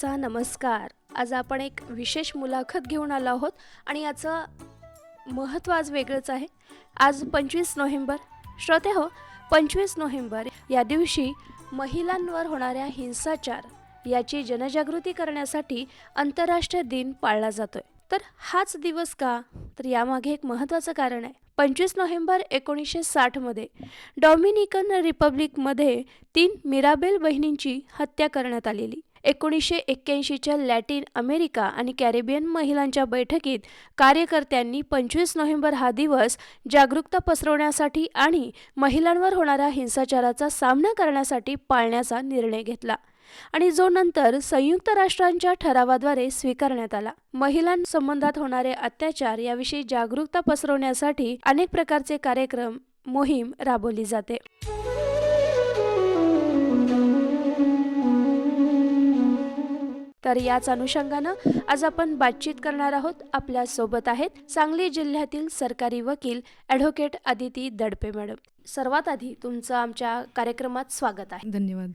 चा नमस्कार. आज आपण एक विशेष मुलाखत घेऊन आलो आहोत आणि याचं महत्त्व आज वेगळंच आहे. आज पंचवीस नोव्हेंबर. श्रोते हो पंचवीस नोव्हेंबर या दिवशी महिलांवर होणाऱ्या हिंसाचार याची जनजागृती करण्यासाठी आंतरराष्ट्रीय दिन पाळला जातोय. तर हाच दिवस का? तर यामागे एक महत्त्वाचं कारण आहे. पंचवीस नोव्हेंबर एकोणीसशे साठमध्ये डॉमिनिकन रिपब्लिकमध्ये तीन मिराबेल बहिणींची हत्या करण्यात आलेली. एकोणीसशे एक्क्याऐंशीच्या लॅटिन अमेरिका आणि कॅरेबियन महिलांच्या बैठकीत कार्यकर्त्यांनी पंचवीस नोव्हेंबर हा दिवस जागरूकता पसरवण्यासाठी आणि महिलांवर होणाऱ्या हिंसाचाराचा सामना करण्यासाठी पाळण्याचा निर्णय घेतला आणि जो नंतर संयुक्त राष्ट्रांच्या ठरावाद्वारे स्वीकारण्यात आला. महिलांसंबंधात होणारे अत्याचार याविषयी जागरूकता पसरवण्यासाठी अनेक प्रकारचे कार्यक्रम मोहीम राबवली जाते. तर याच अनुषंगानं आज आपण बातचीत करणार आहोत आपल्यासोबत आहेत सांगली जिल्ह्यातील सरकारी वकील ॲडव्होकेट अदिती दडपे मॅडम. सर्वात आधी तुमचं आमच्या कार्यक्रमात स्वागत आहे. धन्यवाद.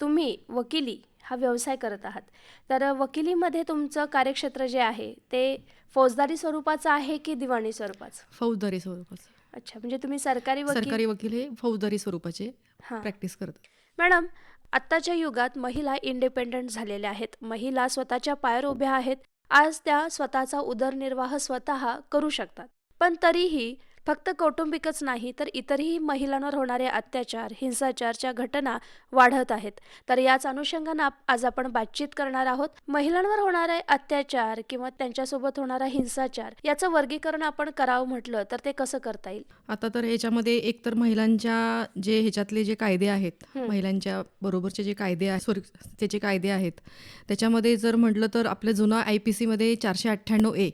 तुम्ही वकिली हा व्यवसाय करत आहात. तर वकिलीमध्ये तुमचं कार्यक्षेत्र जे आहे ते फौजदारी स्वरूपाचं आहे की दिवाणी स्वरूपाचं? फौजदारी स्वरूपाचे. अच्छा म्हणजे तुम्ही सरकारी वकील सरकारी वकील हे फौजदारी स्वरूपाचे प्रॅक्टिस करतात. मॅडम आत्ताच्या युगात महिला इंडिपेंडंट झालेल्या आहेत. महिला स्वतःच्या पायावर उभ्या आहेत. आज त्या स्वतःचा उदरनिर्वाह स्वतः करू शकतात. पण तरीही फक्त कौटुंबिकच नाही तर इतरही महिलांवर होणारे अत्याचार हिंसाचारच्या घटना वाढत आहेत तर याच अनुषंगानं आज आपण बातचीत करणार आहोत महिलांवर होणारे अत्याचार किंवा त्यांच्यासोबत होणारा हिंसाचार याचं वर्गीकरण आपण करावं म्हटलं तर ते कसं करता येईल आता तर ह्याच्यामध्ये एक तर महिलांच्या जे ह्याच्यातले जे कायदे आहेत. महिलांच्या बरोबरचे जे कायदे आहेत सॉरी त्याचे कायदे आहेत त्याच्यामध्ये जर म्हटलं तर आपलं जुनं आय पी सीमध्ये चारशे अठ्ठ्याण्णव ए.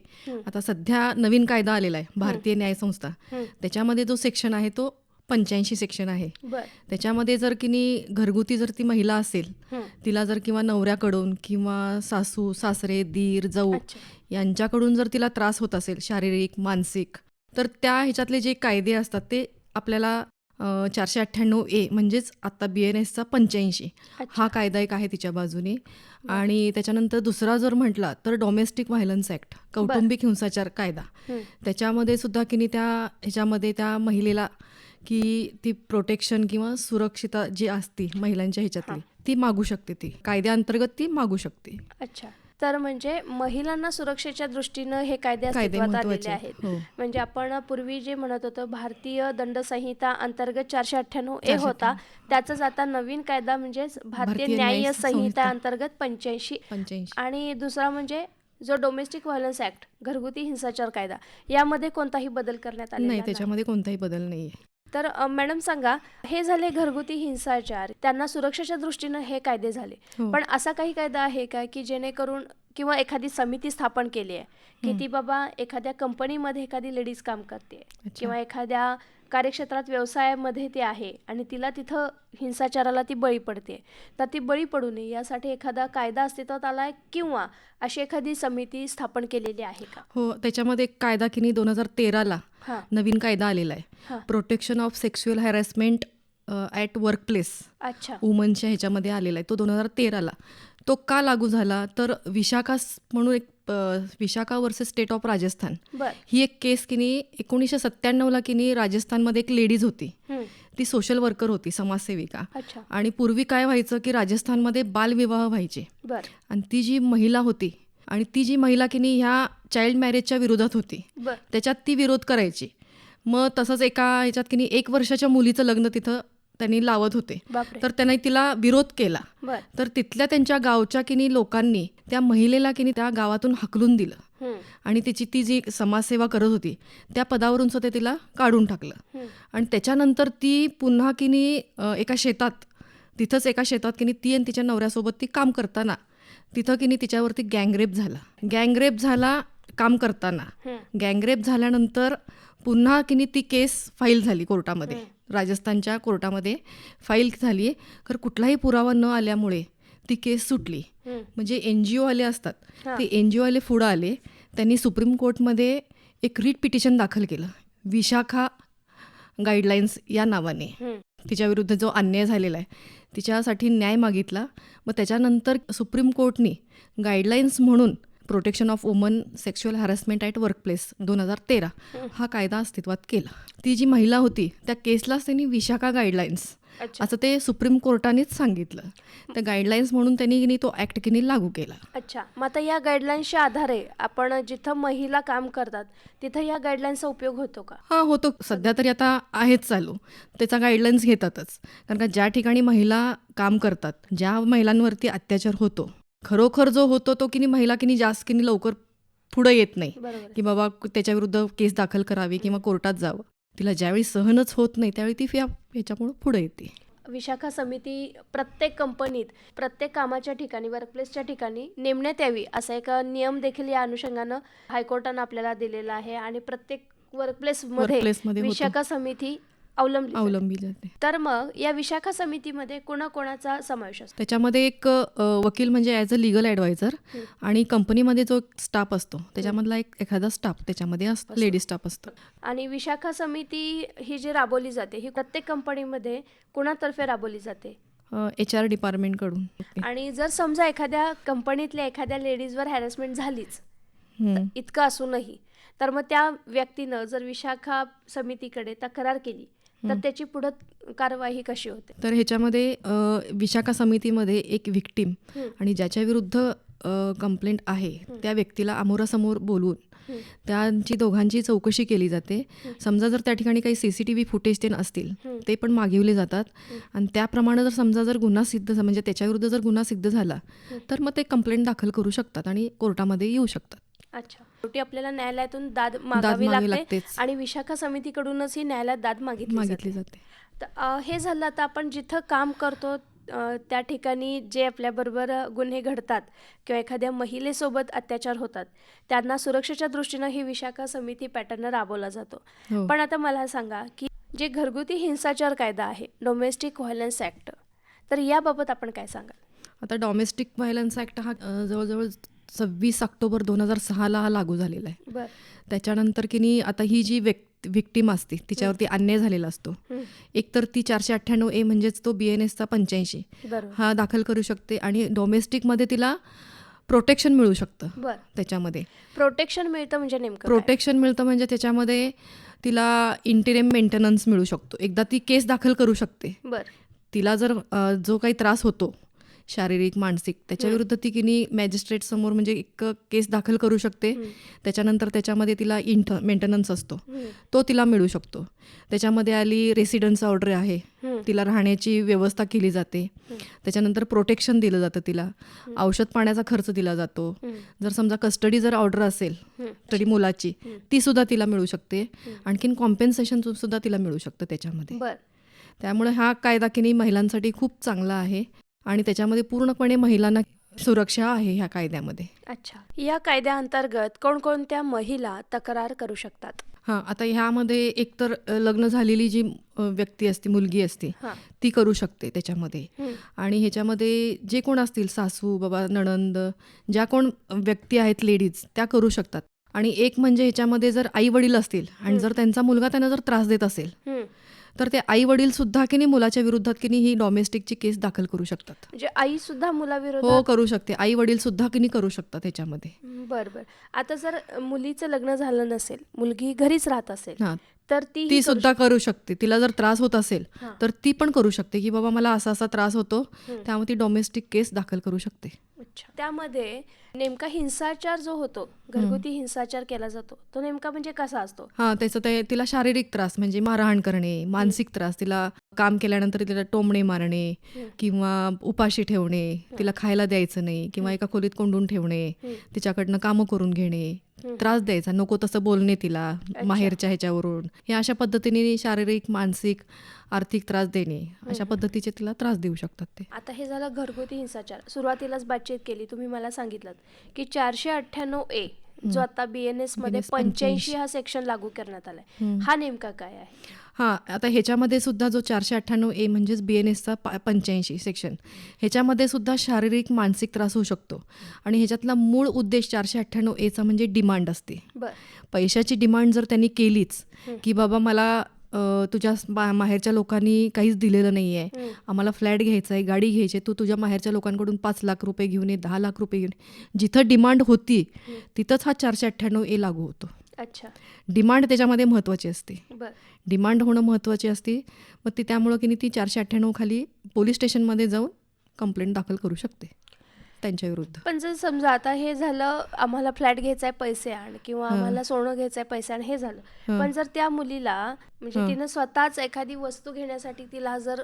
आता सध्या नवीन कायदा आलेला आहे भारतीय न्याय संस्था. त्याच्यामध्ये जो सेक्शन आहे तो पंच्याऐंशी सेक्शन आहे. त्याच्यामध्ये जर की नी घरगुती जर ती महिला असेल. तिला जर किंवा नवऱ्याकडून किंवा सासू सासरे दीर जाऊ यांच्याकडून जर तिला त्रास होत असेल शारीरिक मानसिक तर त्या ह्याच्यातले जे कायदे असतात ते आपल्याला चारशे अठ्ठ्याण्णव ए म्हणजेच आत्ता बी एन एसचा पंच्याऐंशी. हा कायदा एक आहे तिच्या बाजूने. आणि त्याच्यानंतर दुसरा जर म्हटला तर डोमेस्टिक व्हायलन्स ॲक्ट कौटुंबिक हिंसाचार कायदा. त्याच्यामध्ये सुद्धा की नाही त्या ह्याच्यामध्ये त्या महिलेला की ती प्रोटेक्शन किंवा सुरक्षिता जी असते महिलांच्या ह्याच्यातली ती मागू शकते ती. कायद्याअंतर्गत ती मागू शकते. अच्छा. तर म्हणजे महिलांना सुरक्षेच्या दृष्टीनं हे कायदे अस्तित्वात आलेले आहेत. हो. म्हणजे आपण पूर्वी जे म्हणत होतो भारतीय दंड संहिता अंतर्गत चारशे अठ्ठ्याण्णव ए 498. होता. त्याचाच आता नवीन कायदा म्हणजे भारतीय न्याय संहिता. अंतर्गत पंच्याऐंशी. आणि दुसरा म्हणजे जो डोमेस्टिक व्हायलन्स ऍक्ट घरगुती हिंसाचार कायदा यामध्ये कोणताही बदल करण्यात आलेला नाही त्याच्यामध्ये कोणताही बदल नाही तर मॅडम सांगा हे झाले घरगुती हिंसाचार त्यांना सुरक्षेच्या दृष्टीनं हे कायदे झाले हो. पण असा काही कायदा आहे का की जेणेकरून किंवा एखादी समिती स्थापन केली आहे की. ती बाबा एखाद्या कंपनीमध्ये एखादी लेडीज काम करते. किंवा एखाद्या कार्यक्षेत्रात व्यवसायामध्ये ती आहे आणि तिला तिथं हिंसाचाराला ती बळी पडते. तर ती बळी पडू नये यासाठी एखादा कायदा अस्तित्वात आला आहे किंवा अशी एखादी समिती स्थापन केलेली आहे का? हो त्याच्यामध्ये एक कायदा की नाही दोन हजार तेराला नवीन कायदा आलेला. आहे. Protection of sexual harassment at workplace अच्छा. वुमनच्या ह्याच्यामध्ये आलेला आहे. तो दोन हजार तेराला. तो का लागू झाला? तर विशाखा म्हणून एक Vishakha versus state of Rajasthan. ही एक केस की नाही एकोणीसशे सत्त्याण्णवला की नाही राजस्थानमध्ये एक लेडीज होती. ती सोशल वर्कर होती समाजसेविका. आणि पूर्वी काय व्हायचं की राजस्थानमध्ये बालविवाह व्हायचे. आणि ती जी महिला होती आणि ती जी महिला की नाही ह्या चाइल्ड मॅरेजच्या विरोधात होती त्याच्यात ती विरोध करायची. मग तसंच एका ह्याच्यात की नाही एक वर्षाच्या मुलीचं लग्न तिथं त्यांनी लावत होते. तर त्यांनी तिला विरोध केला. तर तिथल्या त्यांच्या गावच्या किनी लोकांनी त्या महिलेला किनी त्या गावातून हकलून दिलं. आणि तिची ती जी समाजसेवा करत होती त्या पदावरून सुद्धा तिला काढून टाकलं. आणि त्याच्यानंतर ती पुन्हा किनी एका शेतात तिथंच एका शेतात किनी ती आणि तिच्या नवऱ्यासोबत ती काम करताना तिथं किनी तिच्यावरती गँगरेप झाला. गँगरेप झाला काम करताना. गँगरेप झाल्यानंतर पुन्हा किनी ती केस फाईल झाली कोर्टामध्ये. राजस्थानच्या कोर्टामध्ये फाईल झाली तर कुठलाही पुरावा न आल्यामुळे ती केस सुटली. म्हणजे एन जी ओवाले असतात. हां. ते एन जी ओवाले पुढं आले. त्यांनी सुप्रीम कोर्टमध्ये एक रीट पिटिशन दाखल केलं. विशाखा गाईडलाईन्स या नावाने. तिच्याविरुद्ध जो अन्याय झालेला आहे तिच्यासाठी न्याय मागितला. मग त्याच्यानंतर सुप्रीम कोर्टनी गाईडलाईन्स म्हणून protection of woman sexual harassment at workplace दोन हजार तेरा हा कायदा अस्तित्वात केला. ती जी महिला होती त्या केसलाच त्यांनी विशाखा गाईडलाईन्स असं ते सुप्रीम कोर्टानेच सांगितलं. त्या गाईडलाईन्स म्हणून त्यांनी तो ॲक्ट की नाही लागू केला. अच्छा. मग आता या गाईडलाईन्सच्या आधारे आपण जिथं महिला काम करतात तिथं या गाईडलाईन्सचा उपयोग होतो का? हा होतो. सध्या तरी आता आहेच चालू. त्याचा गाईडलाईन्स घेतातच. कारण का ज्या ठिकाणी महिला काम करतात ज्या महिलांवरती अत्याचार होतो खरोखर जो होतो तो की नाही महिला की नाही जास्त की नाही लवकर पुढं येत नाही. की बाबा त्याच्याविरुद्ध केस दाखल करावी किंवा कोर्टात जावं तिला ज्यावेळी सहनच होत नाही त्यावेळी ती ह्याच्यामुळं पुढे येते विशाखा समिती प्रत्येक कंपनीत प्रत्येक कामाच्या ठिकाणी वर्कप्लेसच्या ठिकाणी नेमण्यात यावी असा एक नियम देखील या अनुषंगानं हायकोर्टानं आपल्याला दिलेला आहे आणि प्रत्येक वर्कप्लेसमध्ये. विशाखा समिती अवलंबली. अवलंबली जाते तर मग या विशाखा समितीमध्ये कोणाकोणाचा समावेश असतो त्याच्यामध्ये एक वकील म्हणजे ॲज अ लिगल ॲडवायझर. आणि कंपनीमध्ये जो स्टाफ असतो त्याच्यामधला एक एखादा स्टाफ त्याच्यामध्ये असतो. लेडी स्टाफ असतो आणि विशाखा समिती ही जी राबवली जाते ही प्रत्येक कंपनीमध्ये कोणातर्फे राबवली जाते एच आर डिपार्टमेंटकडून आणि जर समजा एखाद्या कंपनीतल्या एखाद्या लेडीजवर हॅरेसमेंट झालीच. इतकं असूनही तर मग त्या व्यक्तीनं जर विशाखा समितीकडे तक्रार केली तर त्याची पुढं कारवाई कशी होते? तर ह्याच्यामध्ये विशाखा समितीमध्ये एक विक्टीम. आणि ज्याच्या विरुद्ध कंप्लेंट आहे त्या व्यक्तीला आमोरासमोर बोलवून हं. त्यांची दोघांची चौकशी केली जाते. समजा जर त्या ठिकाणी काही C C T V footage ते असतील. ते पण मागविले जातात. आणि त्याप्रमाणे जर समजा जर गुन्हा सिद्ध झा- म्हणजे त्याच्याविरुद्ध जर गुन्हा सिद्ध झाला तर मग ते कंप्लेंट दाखल करू शकतात आणि कोर्टामध्ये येऊ शकतात. अच्छा. शेवटी आपल्याला न्यायालयातून दाद मागावी मागावी लागते लागतेच. आणि विशाखा समितीकडूनच ही न्यायालयात दाद मागितली मागितली जाते. जाते तर अ, हे झालं आता आपण जिथं काम करतो अ, त्या ठिकाणी जे आपल्याबरोबर गुन्हे घडतात किंवा एखाद्या महिलेसोबत अत्याचार होतात त्यांना सुरक्षेच्या दृष्टीनं ही विशाखा समिती पॅटर्न राबवला जातो. हो. पण आता मला सांगा की जे घरगुती हिंसाचार कायदा आहे डोमेस्टिक व्हायलन्स ॲक्ट तर याबाबत आपण काय सांगाल? आता डॉमेस्टिक व्हायलन्स ॲक्ट हा अ, जवळजवळ सव्वीस ऑक्टोबर दोन हजार सहाला हा लागू झालेला आहे. त्याच्यानंतर की नाही आता ही जी व्यक्ती विक्टीम असते तिच्यावरती अन्याय झालेला असतो. एक तर ती चारशे अठ्ठ्याण्णव ए म्हणजेच तो बी एन एसचा पंच्याऐंशी. हा दाखल करू शकते आणि डोमेस्टिकमध्ये तिला प्रोटेक्शन मिळू शकतं त्याच्यामध्ये. प्रोटेक्शन मिळतं म्हणजे नेमकं? प्रोटेक्शन मिळतं म्हणजे त्याच्यामध्ये तिला इंटिरियम मेंटेनन्स मिळू शकतो. एकदा ती केस दाखल करू शकते. बर. तिला जर जो काही त्रास होतो शारीरिक मानसिक. त्याच्याविरुद्ध ती किनी मॅजिस्ट्रेट समोर म्हणजे एक केस दाखल करू शकते. त्याच्यानंतर त्याच्यामध्ये तिला इंट मेंटेनन्स असतो. तो तिला मिळू शकतो. त्याच्यामध्ये आली रेसिडन्स ऑर्डर आहे. तिला राहण्याची व्यवस्था केली जाते. त्याच्यानंतर प्रोटेक्शन दिलं जातं तिला. औषध पाण्याचा खर्च दिला जातो. जर समजा कस्टडी जर ऑर्डर असेल. तरी मुलाची. ती सुद्धा तिला मिळू शकते. आणखीन कॉम्पेन्सेशन सुद्धा तिला मिळू शकतं त्याच्यामध्ये. त्यामुळे हा कायदा की नाही महिलांसाठी खूप चांगला आहे. आणि त्याच्यामध्ये पूर्णपणे महिलांना सुरक्षा आहे ह्या कायद्यामध्ये. अच्छा. या कायद्याअंतर्गत कोणकोणत्या महिला तक्रार करू शकतात? हां आता ह्यामध्ये एकतर लग्न झालेली जी व्यक्ती असते मुलगी असते ती करू शकते त्याच्यामध्ये. आणि ह्याच्यामध्ये जे कोण असतील सासू बाबा नणंद ज्या कोण व्यक्ती आहेत लेडीज त्या करू शकतात. आणि एक म्हणजे ह्याच्यामध्ये जर आई वडील असतील आणि जर त्यांचा मुलगा त्यांना जर त्रास देत असेल हं. तर ते आई वडील सुद्धा की नाही मुलाच्या विरोधात की नाही ही डॉमेस्टिकची केस दाखल करू शकतात? म्हणजे आई सुद्धा हो मुलाविरोधात करू शकते. आई वडील सुद्धा की नाही करू शकतात त्याच्यामध्ये बर बर. आता जर मुलीचं लग्न झालं नसेल मुलगी घरीच राहत असेल हां. तर ती ती सुद्धा करू शकते तिला जर त्रास होत असेल. तर ती पण करू शकते की बाबा मला असा असा त्रास होतो. त्यामुळे ती डॉमेस्टिक केस दाखल करू शकते त्यामध्ये नेमका हिंसाचार जो होतो घरगुती हिंसाचार केला जातो तो नेमका म्हणजे कसा असतो हां त्याचं ते तिला शारीरिक त्रास म्हणजे मारहाण करणे मानसिक त्रास तिला काम केल्यानंतर तिला टोमणे मारणे. किंवा उपाशी ठेवणे तिला खायला द्यायचं नाही किंवा एका खोलीत कोंडून ठेवणे. तिच्याकडनं कामं करून घेणे. त्रास द्यायचा. नको तसं बोलणे तिला माहेरच्या ह्याच्यावरून. हे अशा पद्धतीने शारीरिक मानसिक आर्थिक त्रास देणे. अशा पद्धतीचे तिला त्रास देऊ शकतात ते. आता हे झालं घरगुती हिंसाचार. सुरुवातीलाच बातचीत केली. तुम्ही मला सांगितलं की चारशे अठ्ठ्याण्णव ए जो आता बी एन एसमध्ये पंच्याऐंशी. हा सेक्शन लागू करण्यात आलाय. हा नेमका काय आहे? हां आता ह्याच्यामध्ये सुद्धा जो चारशे अठ्ठ्याण्णव ए म्हणजेच बी एन एसचा पा पंच्याऐंशी सेक्शन ह्याच्यामध्ये सुद्धा शारीरिक मानसिक त्रास होऊ शकतो आणि ह्याच्यातला मूळ उद्देश चारशे अठ्ठ्याण्णव एचा म्हणजे डिमांड असते पैशाची डिमांड जर त्यांनी केलीच. की बाबा मला तुझ्या माहेरच्या लोकांनी काहीच दिलेलं नाही आहे. आम्हाला फ्लॅट घ्यायचा आहे गाडी घ्यायची आहे तू तुझ्या माहेरच्या लोकांकडून पाच लाख रुपये घेऊन ये दहा लाख रुपये घेऊन जिथं डिमांड होती. तिथंच हा चारशे अठ्ठ्याण्णव ए लागू होतो अच्छा. डिमांड त्याच्यामध्ये महत्त्वाची असते. बर. डिमांड होणं महत्त्वाची असते. मग ती त्यामुळं की ती चारशे अठ्ठ्याण्णव खाली पोलीस स्टेशनमध्ये जाऊन कंप्लेंट दाखल करू शकते. त्यांच्या विरुद्ध. पण जर समजा आता हे झालं आम्हाला फ्लॅट घ्यायचा आहे पैसे आण किंवा. आम्हाला सोनं घ्यायचं आहे पैसे आण हे झालं. पण जर त्या मुलीला म्हणजे. तिनं स्वतःच एखादी वस्तू घेण्यासाठी तिला जर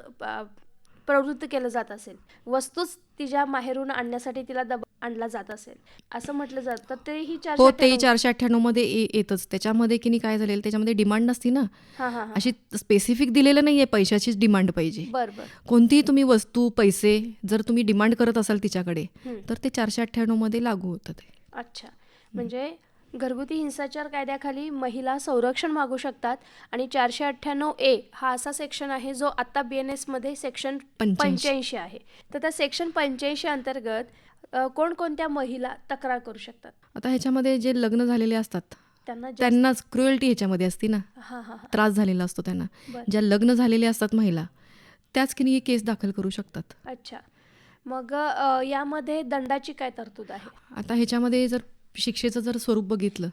प्रवृत्त केलं जात असेल वस्तूच तिच्या माहेरून आणण्यासाठी तिला दब आणला जात असेल. असं म्हटलं जातं. तर तेही चारशे हो तेही अठ्ठ्याण्णव- चारशे अठ्ठ्याण्णवमध्ये ए येतच. त्याच्यामध्ये की नाही काय झालेलं त्याच्यामध्ये डिमांड नसती ना. हा हा हा. अशी स्पेसिफिक दिलेलं नाही आहे पैशाचीच डिमांड पाहिजे. कोणतीही तुम्ही वस्तू पैसे जर तुम्ही डिमांड करत असाल तिच्याकडे. तर ते चारशे अठ्ठ्याण्णवमध्ये लागू होतं ते. अच्छा. म्हणजे घरगुती हिंसाचार कायद्याखाली महिला संरक्षण मागू शकतात आणि चारशे अठ्ठ्याण्णव ए हा असा सेक्शन आहे जो आता बी एन एसमध्ये सेक्शन पंच्याऐंशी. आहे. तर त्या सेक्शन पंच्याऐंशी अंतर्गत कोणकोणत्या महिला तक्रार करू शकतात? आता ह्याच्यामध्ये जे लग्न झालेले असतात त्यांना त्यांनाच क्रुएल्टी ह्याच्यामध्ये असते ना? त्रास झालेला असतो त्यांना. ज्या लग्न झालेले असतात महिला त्याच की केस दाखल करू शकतात. अच्छा. मग यामध्ये दंडाची काय तरतूद आहे? आता ह्याच्यामध्ये जर शिक्षेचं जर स्वरूप बघितलं.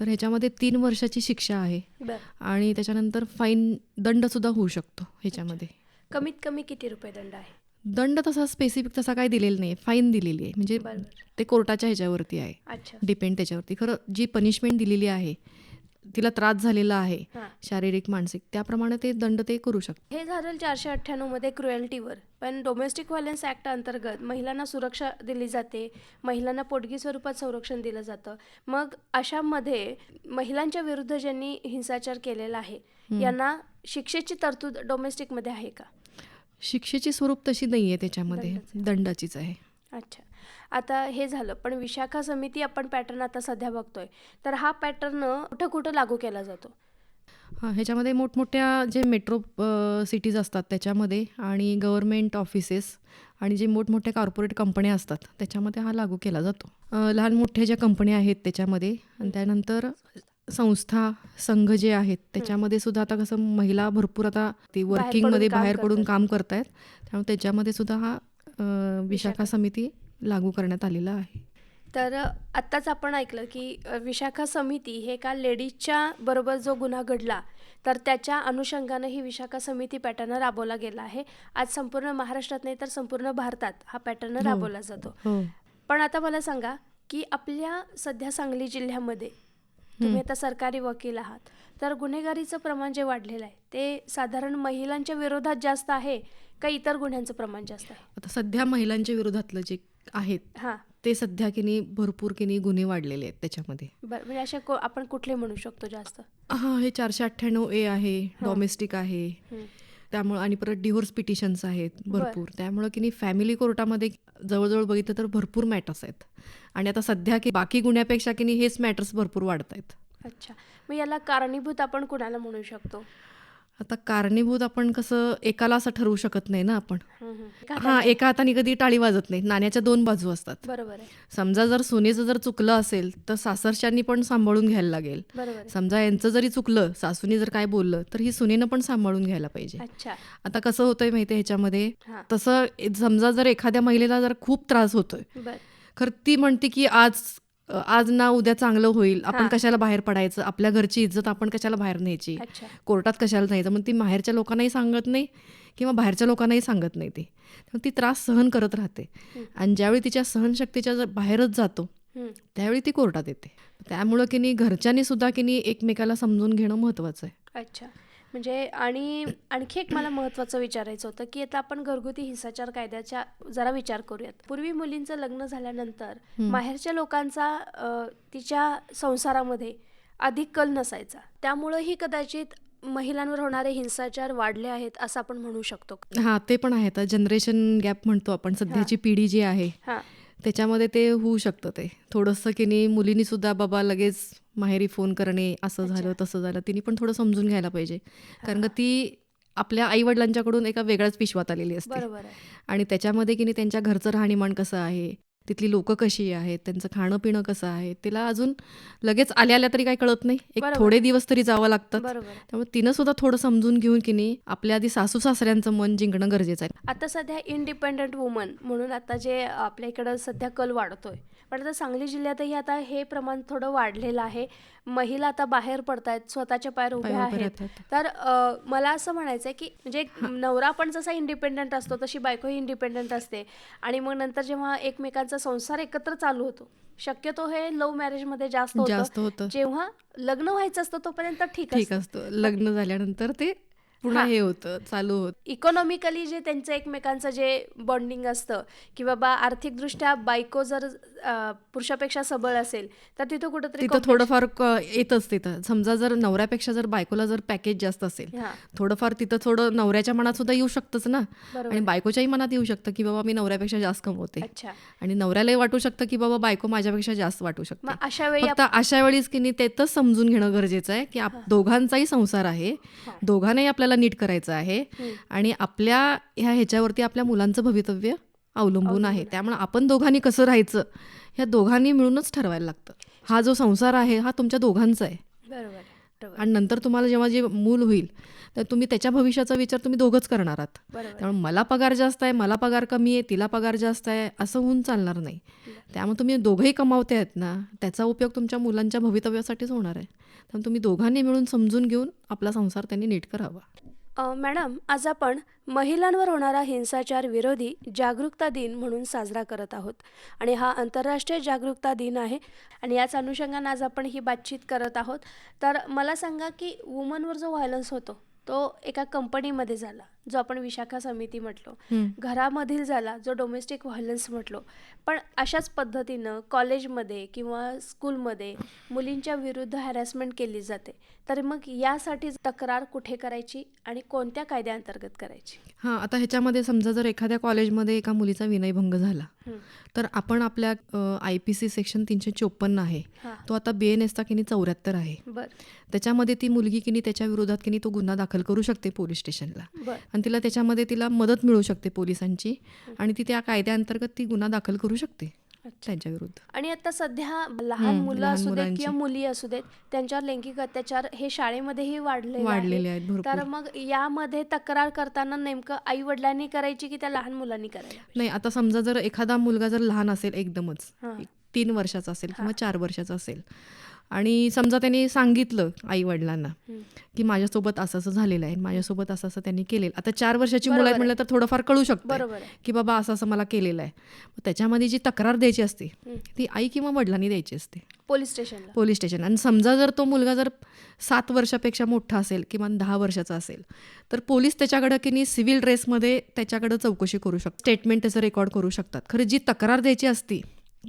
तर ह्याच्यामध्ये तीन वर्षाची शिक्षा आहे. आणि त्याच्यानंतर फाईन दंडसुद्धा होऊ शकतो ह्याच्यामध्ये. कमीत कमी किती रुपये दंड आहे? दंड तसा स्पेसिफिक तसा काय दिलेला नाही. फाईन दिलेली आहे. म्हणजे ते कोर्टाच्या ह्याच्यावरती आहे. डिपेंड त्याच्यावरती. खरं जी पनिशमेंट दिलेली आहे तिला त्रास झालेला आहे शारीरिक मानसिक त्याप्रमाणे ते दंड ते करू शकतात. हे झालं चारशे अठ्ठ्याण्णवमध्ये क्रुएल्टीवर पण डोमेस्टिक व्हायलन्स ॲक्ट अंतर्गत महिलांना सुरक्षा दिली जाते. महिलांना पोटगी स्वरूपात संरक्षण दिलं जातं. मग अशामध्ये महिलांच्या विरुद्ध ज्यांनी हिंसाचार केलेला आहे यांना शिक्षेची तरतूद डोमेस्टिकमध्ये आहे का? शिक्षेची स्वरूप तशी नाही आहे त्याच्यामध्ये. दंडाचं. दंडाचीच आहे. अच्छा. आता हे झालं पण विशाखा समिती आपण पॅटर्न आता सध्या बघतोय. तर हा पॅटर्न कुठं कुठं लागू केला जातो? हां ह्याच्यामध्ये मोठमोठ्या जे मेट्रो सिटीज असतात त्याच्यामध्ये आणि गव्हर्मेंट ऑफिसेस आणि जे मोठमोठ्या कॉर्पोरेट कंपन्या असतात त्याच्यामध्ये हा लागू केला जातो. लहान मोठ्या ज्या कंपन्या आहेत त्याच्यामध्ये आणि त्यानंतर संस्था संघ जे आहेत त्याच्यामध्ये सुद्धा आता कसं महिला भरपूर आता ते वर्किंगमध्ये बाहेर पडून. काम करतायत त्यामुळे त्याच्यामध्ये सुद्धा हा विशाखा. समिती लागू करण्यात आलेला आहे तर आत्ताच आपण ऐकलं की विशाखा समिती हे का लेडीजच्या बरोबर जो गुन्हा घडला तर त्याच्या अनुषंगानं ही विशाखा समिती पॅटर्न राबवला गेला आहे आज संपूर्ण महाराष्ट्रात नाही तर संपूर्ण भारतात हा पॅटर्न हो. राबवला जातो हो पण आता मला सांगा की आपल्या सध्या सांगली जिल्ह्यामध्ये तुम्ही आता सरकारी वकील आहात. तर गुन्हेगारीचं प्रमाण जे वाढलेलं आहे ते साधारण महिलांच्या विरोधात जास्त आहे का इतर गुन्ह्यांचं प्रमाण जास्त आहे? आता सध्या महिलांच्या विरोधातलं जे आहेत हां. ते सध्या की नाही भरपूर की नाही गुन्हे वाढलेले आहेत त्याच्यामध्ये. बरं म्हणजे को- आपण कुठले म्हणू शकतो जास्त? हां हे चारशे अठ्ठ्याण्णव ए आहे डॉमेस्टिक आहे. हं. त्यामुळं आणि परत डिव्होर्स पिटिशन्स आहेत भरपूर. त्यामुळं की नाही फॅमिली कोर्टामध्ये जवळजवळ बघितलं तर भरपूर मॅटर्स आहेत. आणि आता सध्या की बाकी गुन्ह्यापेक्षा की नाही हेच मॅटर्स भरपूर वाढत आहेत अच्छा. मग याला कारणीभूत आपण कुणाला म्हणू शकतो? आता कारणीभूत आपण कसं एकाला असं ठरवू शकत नाही ना आपण. हं, एका हाताने कधी टाळी वाजत नाही. नाण्याच्या दोन बाजू असतात. बरोबर समजा जर सुनेचं जर चुकलं असेल तर सासरच्यांनी पण सांभाळून घ्यायला लागेल. समजा यांचं जरी चुकलं सासूनी जर काय बोललं तर ही सुनेनं पण सांभाळून घ्यायला पाहिजे. आता कसं होतंय माहिती ह्याच्यामध्ये? तसं समजा जर एखाद्या महिलेला जर खूप त्रास होतोय खरं ती म्हणते की आज आज ना उद्या चांगलं होईल. आपण. कशाला बाहेर पडायचं? आपल्या घरची इज्जत आपण कशाला बाहेर न्यायची? कोर्टात कशाला न्यायचं? मग ती बाहेरच्या लोकांनाही सांगत नाही किंवा बाहेरच्या लोकांनाही सांगत नाही ती. ती त्रास सहन करत राहते. आणि ज्यावेळी तिच्या सहनशक्तीच्या बाहेरच जातो. त्यावेळी ती कोर्टात येते. त्यामुळं की नाही घरच्यांनी सुद्धा की नाही एकमेकाला समजून घेणं महत्त्वाचं आहे. अच्छा. म्हणजे आणि आणखी एक मला महत्त्वाचं विचारायचं होतं की आता आपण घरगुती हिंसाचार कायद्याच्या जरा विचार करूयात. पूर्वी मुलींचं लग्न झाल्यानंतर. माहेरच्या लोकांचा तिच्या संसारामध्ये अधिक कल नसायचा. त्यामुळंही कदाचित महिलांवर होणारे हिंसाचार वाढले आहेत असं आपण म्हणू शकतो हां ते पण आहे. आता जनरेशन गॅप म्हणतो आपण. सध्याची पिढी जी आहे हां. त्याच्यामध्ये ते होऊ शकतं ते. थोडंसं की नाही मुलींनी सुद्धा बाबा लगेच माहेरी फोन करणे असं झालं तसं झालं. तिने पण थोडं समजून घ्यायला पाहिजे. कारण का ती आपल्या आईवडिलांच्याकडून एका वेगळ्याच विश्वात आलेली असते. आणि त्याच्यामध्ये की नाही त्यांच्या घरचं राहणीमान कसं आहे? तिथली लोकं कशी आहेत त्यांचं खाणं पिणं कसं आहे तिला अजून लगेच आल्या आल्या तरी काही कळत नाही. एक. थोडे दिवस तरी जावं लागतात. बरोबर. त्यामुळे तिनं सुद्धा थोडं समजून घेऊन की नाही आपल्या आधी सासू सासऱ्यांचं मन जिंकणं गरजेचं आहे. आता सध्या इंडिपेंडंट वुमन म्हणून आता जे आपल्या इकडं सध्या कल वाढतोय पण आता सांगली जिल्ह्यातही आता हे प्रमाण थोडं वाढलेलं आहे. महिला आता बाहेर पडतायत स्वतःच्या पायावर उभ्या आहेत. तर मला असं म्हणायचं आहे की म्हणजे नवरा पण जसा इंडिपेंडंट असतो तशी बायकोही इंडिपेंडंट असते. आणि मग नंतर जेव्हा एकमेकांचा संसार एकत्र चालू होतो शक्यतो हे लव्ह मॅरेजमध्ये जास्त जास्त होतं. जेव्हा लग्न व्हायचं असतं तोपर्यंत ठीक ठीक असतं. लग्न झाल्यानंतर ते पुन्हा हा. होतं चालू होत. इकॉनॉमिकली जे त्यांचं एकमेकांचं जे बॉन्डिंग असतं की बाबा आर्थिकदृष्ट्या बायको जर पुरुषापेक्षा सबळ असेल तर तिथं कुठंतरी तिथं थोडंफार येतच तिथं. समजा जर नवऱ्यापेक्षा जर बायकोला जर पॅकेज जास्त असेल थोडंफार तिथं थोडं नवऱ्याच्या मनात सुद्धा येऊ शकतंच ना. आणि बायकोच्याही मनात येऊ शकतं की बाबा मी नवऱ्यापेक्षा जास्त कमवते. आणि नवऱ्यालाही वाटू शकतं की बाबा बायको माझ्यापेक्षा जास्त वाटू शकते. अशा वेळी अशा वेळीच की नाही तेच समजून घेणं गरजेचं आहे की दोघांचाही संसार आहे. दोघांनाही आपल्याला नीट करायचं आहे. आणि आपल्या ह्या ह्याच्यावरती आपल्या मुलांचं भवितव्य अवलंबून आहे. त्यामुळे आपण दोघांनी कसं राहायचं ह्या दोघांनी मिळूनच ठरवायला लागतं. हा जो संसार आहे हा तुमच्या दोघांचा आहे. बरोबर. आणि नंतर तुम्हाला जेव्हा जे मूल होईल तर तुम्ही त्याच्या भविष्याचा विचार तुम्ही दोघंच करणार आहात. त्यामुळे मला पगार जास्त आहे मला पगार कमी आहे तिला पगार जास्त आहे असं होऊन चालणार नाही. त्यामुळे तुम्ही दोघंही कमावते आहेत ना त्याचा उपयोग तुमच्या मुलांच्या भवितव्यासाठीच होणार आहे. त्यामुळे तुम्ही दोघांनी मिळून समजून घेऊन आपला संसार त्यांनी नीट करावा. मॅडम आज आपण महिलांवर होणारा हिंसाचार विरोधी जागरूकता दिन म्हणून साजरा करत आहोत. आणि हा आंतरराष्ट्रीय जागरूकता दिन आहे आणि याच अनुषंगाने आज आपण ही बातचीत करत आहोत. तर मला सांगा की वुमनवर जो व्हायलन्स होतो तो एका कंपनीमध्ये झाला. जो आपण विशाखा समिती म्हटलो. घरामधील झाला जो डोमेस्टिक व्हायलन्स म्हटलो पण अशाच पद्धतीनं कॉलेजमध्ये किंवा स्कूलमध्ये मुलींच्या विरुद्ध हॅरॅसमेंट केली जाते. तर मग यासाठी तक्रार कुठे करायची आणि कोणत्या कायद्याअंतर्गत करायची? हां आता ह्याच्यामध्ये समजा जर एखाद्या कॉलेजमध्ये एका मुलीचा विनयभंग झाला. तर आपण आपल्या आय पी सी सेक्शन तीनशे चोपन्न आहे. तो आता बी एन एसचा किनी चौऱ्याहत्तर आहे. बर. त्याच्यामध्ये ती मुलगी किनी त्याच्या विरोधात किनी तो गुन्हा दाखल करू शकते पोलीस स्टेशनला. आणि तिला त्याच्यामध्ये तिला मदत मिळू शकते पोलिसांची आणि ती त्या कायद्याअंतर्गत ती गुन्हा दाखल करू शकते अच्छा. त्यांच्या विरुद्ध. आणि आता सध्या लहान मुलं असू देत. किंवा मुली असू देत त्यांच्यावर लैंगिक अत्याचार हे शाळेमध्येही वाढले वाढलेले आहेत तर मग यामध्ये तक्रार करताना नेमकं आई वडिलांनी करायची की त्या लहान मुलांनी करायला नाही आता समजा जर एखादा मुलगा जर लहान असेल एकदमच. एक तीन वर्षाचा असेल किंवा चार वर्षाचा असेल आणि समजा त्यांनी सांगितलं आई वडिलांना. की माझ्यासोबत असं असं झालेलं आहे माझ्यासोबत असं असं त्यांनी केलेलं आता चार वर्षाची मुलं आहेत आहे. म्हणलं तर थोडंफार कळू शकतं की बाबा असं असं मला केलेलं आहे. मग त्याच्यामध्ये जी तक्रार द्यायची असते. ती आई किंवा वडिलांनी द्यायची असते. पोलीस स्टेशनला. Police station. आणि समजा जर तो मुलगा जर सात वर्षापेक्षा मोठा असेल किमान दहा वर्षाचा असेल तर पोलीस त्याच्याकडं की नाही सिव्हिल ड्रेसमध्ये त्याच्याकडं चौकशी करू शकतात. स्टेटमेंट त्याचं रेकॉर्ड करू शकतात. खरं जी तक्रार द्यायची असती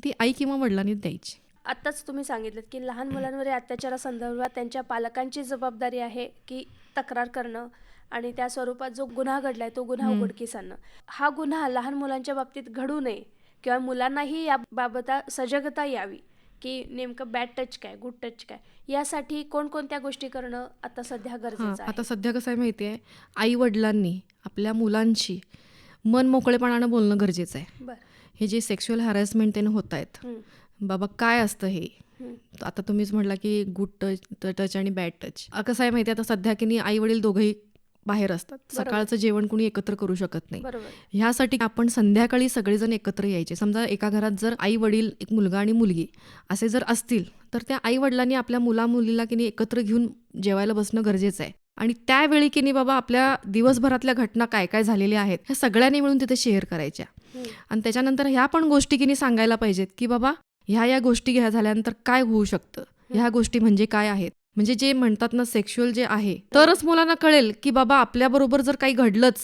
ती आई किंवा वडिलांनीच द्यायची. आत्ताच तुम्ही सांगितलं की लहान मुलांवर या अत्याचारासंदर्भात त्यांच्या पालकांची जबाबदारी आहे की तक्रार करणं आणि त्या स्वरूपात जो गुन्हा घडलाय तो गुन्हा. उघडकीस आणणं हा गुन्हा लहान मुलांच्या बाबतीत घडू नये किंवा मुलांनाही याबाबत सजगता यावी की नेमकं बॅड टच काय गुड टच काय यासाठी कोणकोणत्या गोष्टी करणं आता सध्या गरजेचं आता सध्या कसं आहे माहिती आहे आई वडिलांनी आपल्या मुलांशी मन मोकळेपणानं बोलणं गरजेचं आहे. बरं. हे जे सेक्शुअल हॅरॅसमेंट त्यानं होत आहेत बाबा काय असतं हे. आता तुम्हीच म्हटला की गुड टच टच आणि बॅड टच कसं आहे माहिती आता सध्या की नाही आई वडील दोघंही बाहेर असतात. सकाळचं जेवण कोणी एकत्र करू शकत नाही. ह्यासाठी आपण संध्याकाळी सगळेजण एकत्र यायचे. समजा एका घरात जर आई वडील एक मुलगा आणि मुलगी असे जर असतील तर त्या आई वडिलांनी आपल्या मुला मुलीला की नाही एकत्र घेऊन जेवायला बसणं गरजेचं आहे. आणि त्यावेळी की नाही बाबा आपल्या दिवसभरातल्या घटना काय काय झालेल्या आहेत ह्या सगळ्यांनी मिळून तिथे शेअर करायच्या. आणि त्याच्यानंतर ह्या पण गोष्टी की नाही सांगायला पाहिजेत की बाबा ह्या या गोष्टी घ्या झाल्यानंतर काय होऊ शकतं? ह्या गोष्टी म्हणजे काय आहेत? म्हणजे जे म्हणतात ना सेक्शुअल जे आहे तरच मुलांना कळेल की बाबा आपल्याबरोबर जर काही घडलंच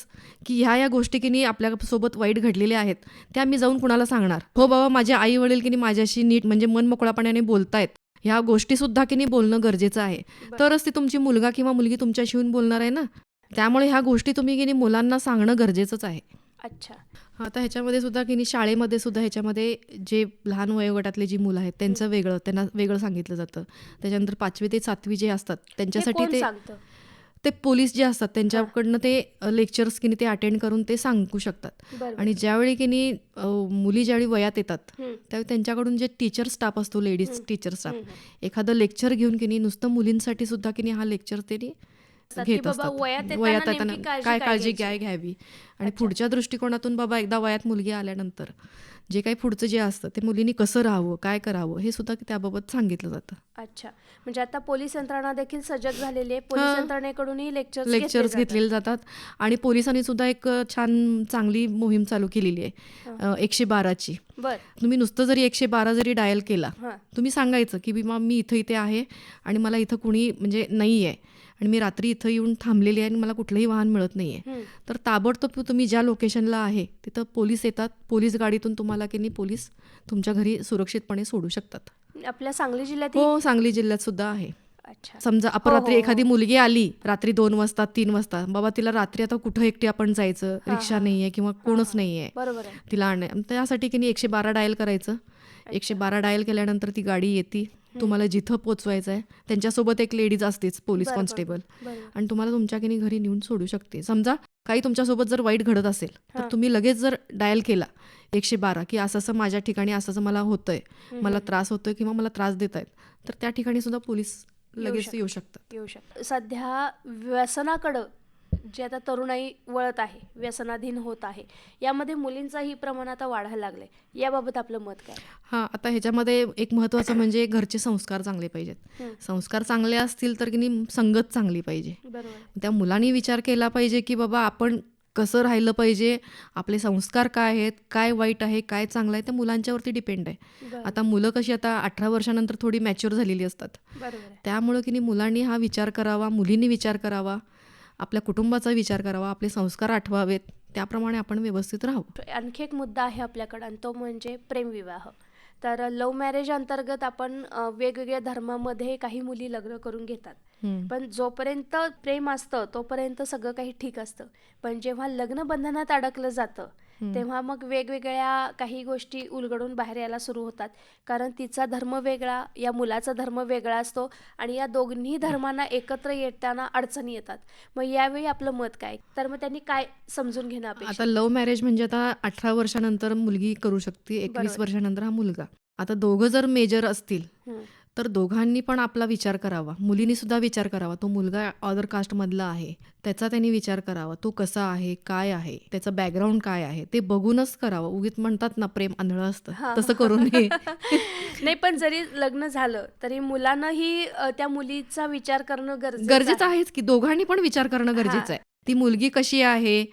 की ह्या या गोष्टी की नाही आपल्यासोबत वाईट घडलेल्या आहेत त्या मी जाऊन कुणाला सांगणार? हो बाबा माझे आई वडील की नाही माझ्याशी नीट म्हणजे मन मोकळापणाने बोलतायत ह्या गोष्टी सुद्धा की नाही बोलणं गरजेचं आहे. तरच ती तुमची मुलगा किंवा मुलगी तुमच्याशी येऊन बोलणार आहे ना? त्यामुळे ह्या गोष्टी तुम्ही की नाही मुलांना सांगणं गरजेचंच आहे. अच्छा. आता ह्याच्यामध्ये सुद्धा की शाळेमध्ये सुद्धा ह्याच्यामध्ये जे लहान वयोगटातले जी मुलं आहेत त्यांचं वेगळं त्यांना वेगळं सांगितलं जातं. त्याच्यानंतर पाचवी ते सातवी जे असतात त्यांच्यासाठी ते ते पोलीस जे असतात त्यांच्याकडनं ते लेक्चर्स की नाही ते अटेंड करून ते सांगू शकतात. आणि ज्यावेळी की नाही अ, मुली ज्यावेळी वयात येतात त्यावेळी त्यांच्याकडून जे टीचर स्टाफ असतो लेडीज. Teacher staff. एखादं लेक्चर घेऊन की नाही नुसतं मुलींसाठी सुद्धा की नाही हा लेक्चर त्यांनी घेत असतात. वयात येताना काय काळजी घ्यायची? काय घ्यावी? आणि. पुढच्या दृष्टिकोनातून बाबा एकदा वयात मुलगी आल्यानंतर जे काही पुढचं जे असतं ते मुलींनी कसं राहावं काय करावं हे सुद्धा त्याबाबत सांगितलं जातं. अच्छा. म्हणजे आता पोलीस यंत्रणा देखील सजग झालेली आहे. पोलीस हा. यंत्रणेकडूनही लेक्चर्स लेक्चर्स घेतलेले जातात. आणि पोलिसांनी सुद्धा एक छान चांगली मोहीम चालू केलेली आहे. एकशे बाराची. बर. तुम्ही नुसतं जरी एकशे बारा जरी डायल केला तुम्ही सांगायचं की मी इथं इथे आहे आणि मला इथं कुणी म्हणजे नाही आहे आणि मी रात्री इथं येऊन थांबलेली आहे आणि मला कुठलंही वाहन मिळत नाही आहे. तर ताबडतोब तुम्ही ज्या लोकेशनला आहे तिथं पोलीस येतात. पोलीस गाडीतून तुम्हाला की नाही पोलीस तुमच्या घरी सुरक्षितपणे सोडू शकतात. आपल्या सांगली जिल्ह्यात हो सांगली जिल्ह्यात सुद्धा आहे. समजा हो, अपरात्री हो. एखादी मुलगी आली रात्री दोन वाजता तीन वाजता बाबा तिला रात्री आता कुठं एकटी आपण जायचं? हा, रिक्षा हा. नाहीये किंवा कोणच हा. नाहीये. तिला आण त्यासाठी की नाही एकशे बारा डायल करायचं. एकशे बारा डायल केल्यानंतर ती गाडी येते. तुम्हाला जिथं पोचवायचं आहे त्यांच्यासोबत एक लेडीज असतेच पोलीस कॉन्स्टेबल आणि तुम्हाला तुमच्या की नाही घरी नेऊन सोडू शकते समजा काही तुमच्यासोबत जर वाईट घडत असेल तर. तुम्ही लगेच जर डायल केला एकशे बारा की असं असं माझ्या ठिकाणी असं असं मला होतंय मला. त्रास होतोय किंवा मला त्रास देत आहेत तर त्या ठिकाणी सुद्धा पोलीस लगेच शकतात. येऊ शकतात येऊ शकतं सध्या व्यसनाकडं जे आता तरुणाई वळत आहे व्यसनाधीन होत आहे यामध्ये मुलींचाही प्रमाण आता वाढायला लागलंय. याबाबत आपलं मत काय? हां आता ह्याच्यामध्ये एक महत्त्वाचं म्हणजे घरचे संस्कार चांगले पाहिजेत. संस्कार चांगले असतील तर की संगत चांगली पाहिजे. त्या मुलांनी विचार केला पाहिजे की बाबा आपण कसं राहिलं पाहिजे आपले संस्कार काय आहेत काय वाईट आहे काय चांगलं आहे त्या मुलांच्यावरती डिपेंड आहे. आता मुलं कशी आता अठरा वर्षानंतर थोडी मॅच्युअर झालेली असतात. त्यामुळं की मुलांनी हा विचार करावा मुलींनी विचार करावा. आपल्या कुटुंबाचा विचार करावा आपले संस्कार आठवावेत त्याप्रमाणे आपण व्यवस्थित राहावं आणखी एक मुद्दा आहे आपल्याकडं आणि तो म्हणजे प्रेमविवाह तर लव्ह मॅरेज अंतर्गत आपण वेगवेगळ्या धर्मामध्ये काही मुली लग्न करून घेतात. पण जोपर्यंत प्रेम असतं तोपर्यंत सगळं काही ठीक असतं पण जेव्हा लग्न बंधनात अडकलं जातं. तेव्हा मग वेगवेगळ्या काही गोष्टी उलगडून बाहेर यायला सुरू होतात. कारण तिचा धर्म वेगळा या मुलाचा धर्म वेगळा असतो आणि या दोन्ही धर्मांना एकत्र येताना अडचणी येतात. मग यावेळी आपलं मत काय? तर मग त्यांनी काय समजून घेणं आता लव्ह मॅरेज म्हणजे आता अठरा वर्षानंतर मुलगी करू शकते एकवीस. वर्षानंतर हा मुलगा. आता दोघं जर मेजर असतील. तर दोघांनी पण आपला विचार करावा. मुलींनी सुद्धा विचार करावा. तो मुलगा अदर कास्टमधला आहे. त्याचा त्यांनी विचार करावा. तो कसा आहे? काय आहे? त्याचं बॅकग्राऊंड काय आहे? ते बघूनच करावं. उगीच म्हणतात ना प्रेम आंधळं. असतं. तसं करू नये नाही पण जरी लग्न झालं तरी मुलांनाही त्या मुलीचा विचार करणं गरजेचं गरजेचं आहे. आहेच की दोघांनी पण विचार करणं गरजेचं आहे. ती मुलगी कशी आहे?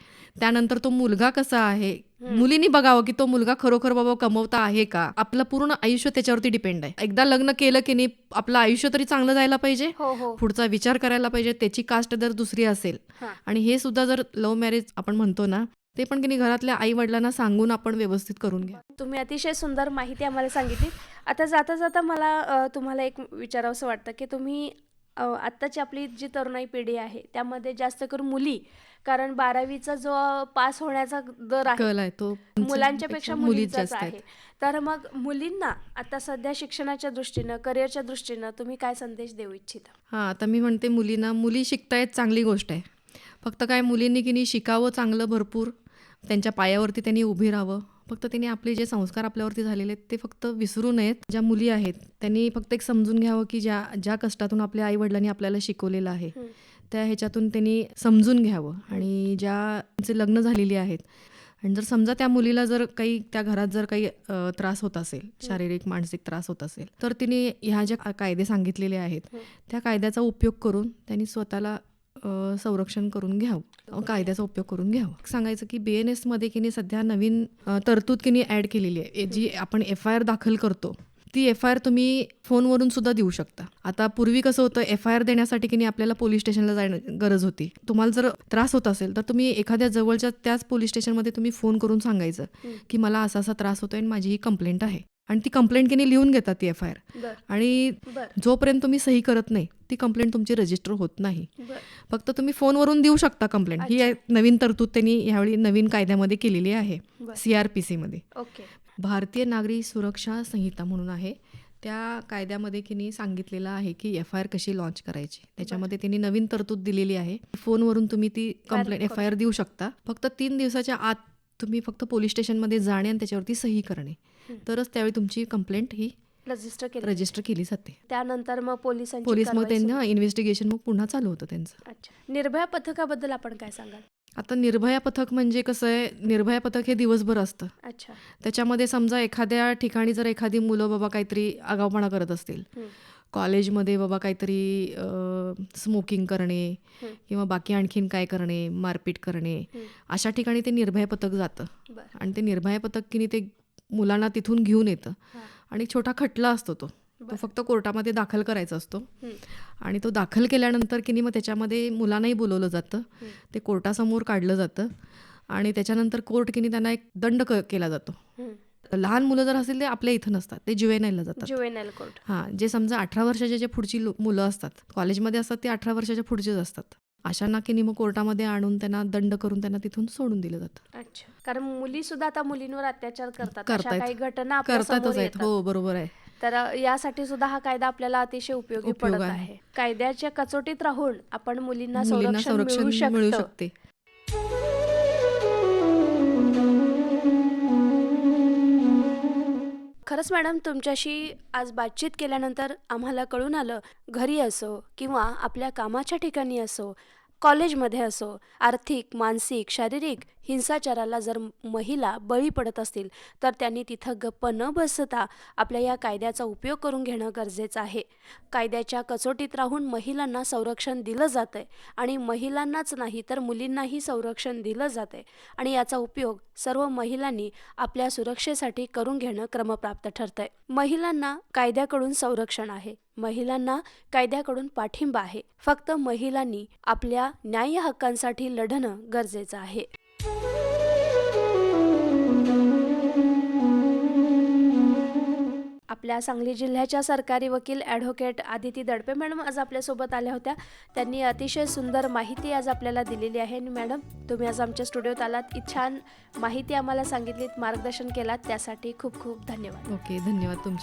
त्यानंतर तो मुलगा कसा आहे. मुलींनी बघावं की तो मुलगा खरोखर बाबा कमवता आहे का? आपलं पूर्ण आयुष्य त्याच्यावरती डिपेंड आहे. एकदा लग्न केलं की नाही आपलं आयुष्य तरी चांगलं जायला पाहिजे. हो हो. पुढचा विचार करायला पाहिजे. त्याची कास्ट जर दुसरी असेल. आणि हे सुद्धा जर लव्ह मॅरेज आपण म्हणतो ना ते पण की घरातल्या आई वडिलांना सांगून आपण व्यवस्थित करून घ्या. तुम्ही अतिशय सुंदर माहिती आम्हाला सांगितली. आता जाता जाता मला तुम्हाला एक विचारावंसं वाटतं की तुम्ही आत्ताची आपली जी तरुणाई पिढी आहे त्यामध्ये जास्त करून मुली कारण बारावीचा जो पास होण्याचा दर आहे तो मुलांच्या पेक्षा मुलीच मुलींचाच आहे. तर मग मुलींना आता सध्या शिक्षणाच्या दृष्टीनं करिअरच्या दृष्टीनं तुम्ही काय संदेश देऊ इच्छिता? हां आता मी म्हणते मुलींना मुली शिकतायत चांगली गोष्ट आहे. फक्त काय मुलींनी की नाही शिकावं चांगलं भरपूर त्यांच्या पायावरती त्यांनी उभी राहावं. फक्त त्यांनी आपले जे संस्कार आपल्यावरती झालेले आहेत ते फक्त विसरू नयेत. ज्या मुली आहेत त्यांनी फक्त एक समजून घ्यावं की ज्या ज्या कष्टातून आपल्या आई वडिलांनी आपल्याला शिकवलेलं आहे. त्या ह्याच्यातून त्यांनी समजून घ्यावं. आणि ज्या लग्न झालेली आहेत आणि जर समजा त्या मुलीला जर काही त्या घरात जर काही त्रास होत असेल शारीरिक मानसिक त्रास होत असेल तर तिने ह्या ज्या कायदे सांगितलेले आहेत. त्या कायद्याचा उपयोग करून त्यांनी स्वतःला संरक्षण करून घ्यावं. कायद्याचा उपयोग करून घ्यावं. सांगायचं की बी एन एसमध्ये की नाही सध्या नवीन तरतूद की नाही ॲड केलेली आहे. जी आपण एफ आय आर दाखल करतो ती एफ आय आर तुम्ही फोनवरून सुद्धा देऊ शकता. आता पूर्वी कसं होतं एफ आय आर देण्यासाठी की नाही आपल्याला पोलीस स्टेशनला जाणं गरज होती. तुम्हाला जर त्रास होत असेल तर तुम्ही एखाद्या जवळच्या त्याच पोलीस स्टेशनमध्ये तुम्ही फोन करून सांगायचं. की मला असा असा त्रास होतोय आणि माझी ही कंप्लेंट आहे. आणि ती कंप्लेंट की लिहून घेतात ती एफ आय आर आणि जोपर्यंत तुम्ही सही करत नाही ती कंप्लेंट तुमची रजिस्टर होत नाही. फक्त तुम्ही फोनवरून देऊ शकता कंप्लेंट. ही नवीन तरतूद त्यांनी ह्यावेळी नवीन कायद्यामध्ये केलेली आहे बर. सी भारतीय नागरी सुरक्षा संहिता म्हणून आहे. त्या कायद्यामध्ये की नाही सांगितलेलं आहे की एफ आय आर कशी लॉन्च करायची. त्याच्यामध्ये त्यांनी नवीन तरतूद दिलेली आहे. फोनवरून तुम्ही ती कंप्लेंट एफ आय आर देऊ शकता. फक्त तीन दिवसाच्या आत तुम्ही फक्त पोलीस स्टेशनमध्ये जाणे आणि त्याच्यावरती सही करणे. तरच त्यावेळी तुमची कंप्लेंट ही रजिस्टर केलं. रजिस्टर केली जाते. त्यानंतर मग पोलिसांची पोलीस मग. त्यांना इन्व्हेस्टिगेशन मग पुन्हा चालू होतं त्यांचं. निर्भया पथकाबद्दल आपण काय सांगाल? आता निर्भया पथक म्हणजे कसं आहे निर्भया पथक हे दिवसभर असतं अच्छा त्याच्यामध्ये समजा एखाद्या ठिकाणी जर एखादी मुलं बाबा काहीतरी आगाऊपणा करत असतील. कॉलेजमध्ये बाबा काहीतरी स्मोकिंग करणे. किंवा बाकी आणखीन काय करणे मारपीट करणे. अशा ठिकाणी ते निर्भया पथक जातं आणि ते निर्भया पथक ते मुलांना तिथून घेऊन येतं. आणि छोटा खटला असतो तो तो. फक्त कोर्टामध्ये दाखल करायचा असतो. आणि तो दाखल केल्यानंतर की नाही मग त्याच्यामध्ये मुलांनाही बोलवलं जातं. ते कोर्टासमोर काढलं जातं. आणि त्याच्यानंतर कोर्ट की नाही त्यांना एक दंड केला जातो. लहान मुलं जर असतील ते आपल्या इथं नसतात. ते जुवेनाईलला जातात. जुवेनाईल कोर्ट हां जे समजा अठरा वर्षाच्या जे पुढची मुलं असतात कॉलेजमध्ये असतात ते अठरा वर्षाच्या पुढचेच असतात. अशांना की मग कोर्टामध्ये आणून त्यांना दंड करून त्यांना तिथून सोडून दिलं जातं. अच्छा. कारण मुली सुद्धा आता मुलींवर अत्याचार करतात. काही घटना करतातच आहेत. हो बरोबर आहे. तर यासाठी सुद्धा हा कायदा आपल्याला अतिशय उपयोगी पडत आहे. कायद्याच्या कसोटीत राहून आपण मुलींना संरक्षण मिळू शकते. खरंच मॅडम तुमच्याशी आज बातचीत केल्यानंतर आम्हाला कळून आलं घरी असो किंवा आपल्या कामाच्या ठिकाणी असो कॉलेजमध्ये असो आर्थिक मानसिक शारीरिक हिंसाचाराला जर महिला बळी पडत असतील तर त्यांनी तिथं गप्प न बसता आपल्या या कायद्याचा उपयोग करून घेणं गरजेचं आहे. कायद्याच्या कसोटीत राहून महिलांना संरक्षण दिलं जातं आहे आणि महिलांनाच नाही तर मुलींनाही संरक्षण दिलं जातं आहे आणि याचा उपयोग सर्व महिलांनी आपल्या सुरक्षेसाठी करून घेणं क्रमप्राप्त ठरतं आहे महिलांना कायद्याकडून संरक्षण आहे. महिलांना कायद्याकडून पाठिंबा आहे. फक्त महिलांनी आपल्या न्याय हक्कांसाठी लढणं गरजेचं आहे. आपल्या सांगली जिल्ह्याच्या सरकारी वकील ॲडव्होकेट आदिती दडपे मॅडम आज आपल्यासोबत आल्या होत्या. त्यांनी अतिशय सुंदर माहिती आज आपल्याला दिलेली आहे. आणि मॅडम तुम्ही आज आमच्या स्टुडिओत आलात. छान माहिती आम्हाला सांगितलीत मार्गदर्शन केलात. त्यासाठी खूप खूप धन्यवाद. ओके धन्यवाद तुमचे.